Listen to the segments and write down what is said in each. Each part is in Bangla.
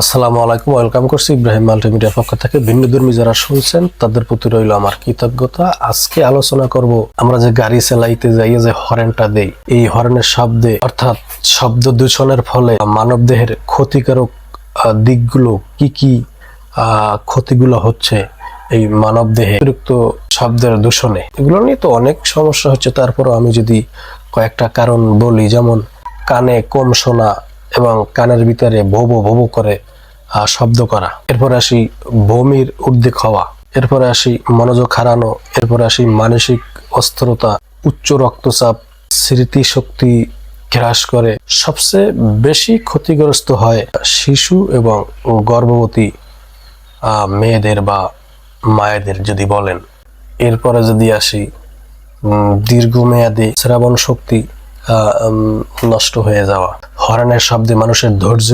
আসসালামু আলাইকুম, ওয়েলকাম করছি ইব্রাহিম মাল্টিমিডিয়ার পক্ষ থেকে। ভিন্ন ধর্মী যারা শুনছেন, তাদের প্রতি রইল আমার কৃতজ্ঞতা। আজকে আলোচনা করব আমরা যে গাড়ি চালাইতে যাই যে হরেনটা দেই। এই হরেনের শব্দে, অর্থাৎ শব্দ দূষণের ফলে মানব দেহের ক্ষতিকারক দিকগুলো কি কি ক্ষতিগুলো হচ্ছে এই মানব দেহে অতিরিক্ত শব্দের দূষণে। এগুলো নিয়ে তো অনেক সমস্যা হচ্ছে। তারপরও আমি যদি কয়েকটা কারণ বলি, যেমন কানে কম শোনা এবং কানের ভিতরে ভোবো ভোবো করে শব্দ করা। এরপর আসি বমির উদ্বেগ হওয়া। এরপরে আসি মনোযোগ হারানো। এরপরে আসি মানসিক অস্থিরতা, উচ্চ রক্তচাপ, স্মৃতিশক্তি হ্রাস করে। সবচেয়ে বেশি ক্ষতিগ্রস্ত হয় শিশু এবং গর্ভবতী মেয়েদের বা মায়েদের যদি বলেন। এরপরে যদি আসি দীর্ঘমেয়াদী শ্রাবণ শক্তি নষ্ট হয়ে যাওয়া হরনের শব্দে মানুষের ধৈর্য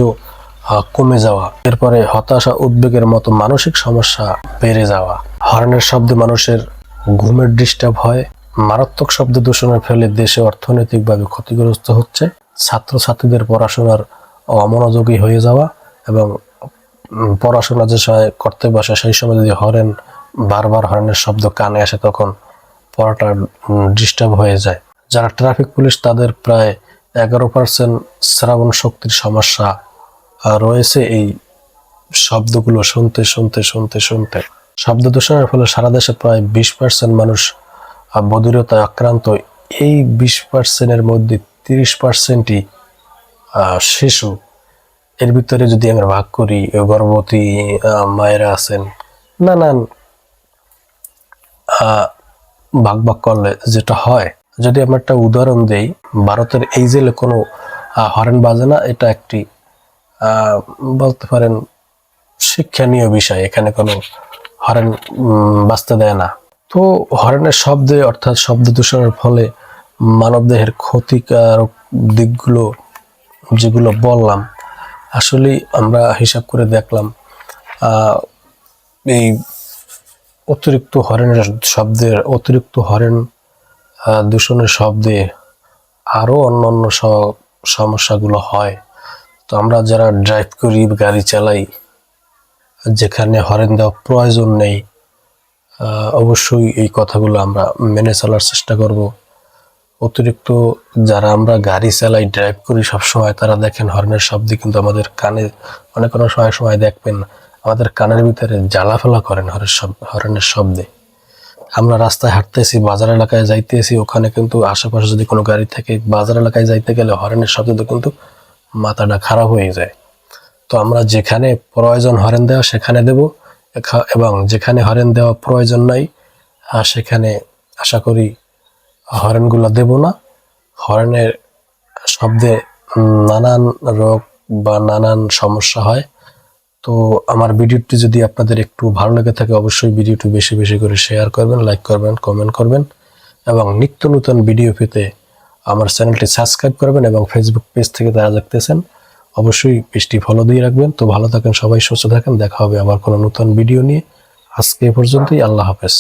কমে যাওয়া, এরপরে হতাশা, উদ্বেগের মতো মানসিক সমস্যা বেড়ে যাওয়া হরনের শব্দে মানুষের ঘুমের ডিস্টার্ব হয়, মারাত্মক শব্দ দূষণের ফলে দেশে অর্থনৈতিকভাবে ক্ষতিগ্রস্ত হচ্ছে, ছাত্রছাত্রীদের পড়াশোনার অমনোযোগী হয়ে যাওয়া এবং পড়াশোনা যে সময় করতে বসে সেই সময় যদি হরেন বারবার হরেনের শব্দ কানে আসে, তখন পড়াটা ডিস্টার্ব হয়ে যায়। যারা ট্রাফিক পুলিশ, তাদের প্রায় এগারো পার্সেন্ট শ্রাবণ শক্তির সমস্যা রয়েছে এই শব্দগুলো শুনতে শুনতে শুনতে শুনতে। শব্দ দূষণের ফলে সারা দেশে প্রায় বিশ পার্সেন্ট মানুষ বধিরতায় আক্রান্ত। এই বিশ পার্সেন্টের মধ্যে তিরিশ পার্সেন্টই শিশু। এর ভিতরে যদি আমরা ভাগ করি গর্ভবতী মায়েরা আছেন, নানান ভাগ ভাগ করলে যেটা হয় যদি আমরা একটা উদাহরণ দেই, ভারতের এই জেলে কোনো হরেন বাজে না? এটা একটি বলতে পারেন শিক্ষণীয় বিষয়। এখানে কোনো হরেন বাঁচতে দেয় না। তো হরেনের শব্দে, অর্থাৎ শব্দ দূষণের ফলে মানবদেহের ক্ষতিকারক দিকগুলো যেগুলো বললাম, আসলে আমরা হিসাব করে দেখলাম এই অতিরিক্ত হরেনের শব্দের, অতিরিক্ত হরেন দূষণের শব্দে আরও অন্যান্য স- সমস্যাগুলো হয়। তো আমরা যারা ড্রাইভ করি গাড়ি চালাই, যেখানে হরেন দেওয়া প্রয়োজন নেই অবশ্যই এই কথাগুলো আমরা মেনে চলার চেষ্টা করব। অতিরিক্ত যারা আমরা গাড়ি চালাই ড্রাইভ করি সবসময়, তারা দেখেন হর্নের শব্দে কিন্তু আমাদের কানে অনেক কোনো সময় সময় দেখবেন, আমাদের কানের ভিতরে জ্বালা ফেলা করেন হরের শব- হর্নের শব্দে। আমরা রাস্তায় হাঁটতেছি, বাজার এলাকায় যাইতেছি, ওখানে কিন্তু আশেপাশে যদি কোনো গাড়ি থাকে, বাজার এলাকায় যাইতে গেলে হরেনের শব্দে কিন্তু মাথাটা খারাপ হয়ে যায়। তো আমরা যেখানে প্রয়োজন হরেন দেওয়া, সেখানে দেব। এবং যেখানে হরেন দেওয়া প্রয়োজন নাই সেখানে আশা করি হরেনগুলো দেব না। হরেনের শব্দে নানান রোগ বা নানান সমস্যা হয়। তো আমার ভিডিওটি যদি আপনাদের একটু ভালো লেগে থাকে, অবশ্যই ভিডিওটি বেশি বেশি করে শেয়ার করবেন লাইক করবেন কমেন্ট করবেন, এবং নিত্য নতুন ভিডিও পেতে আমার চ্যানেলটি সাবস্ক্রাইব করবেন এবং ফেসবুক পেজ থেকে তারা দেখতেছেন, অবশ্যই পেজটি ফলো দিয়ে রাখবেন। তো ভালো থাকেন সবাই, সুস্থ থাকেন, দেখা হবে আবার কোনো নতুন ভিডিও নিয়ে। আজকে এ পর্যন্তই, আল্লাহ হাফেজ।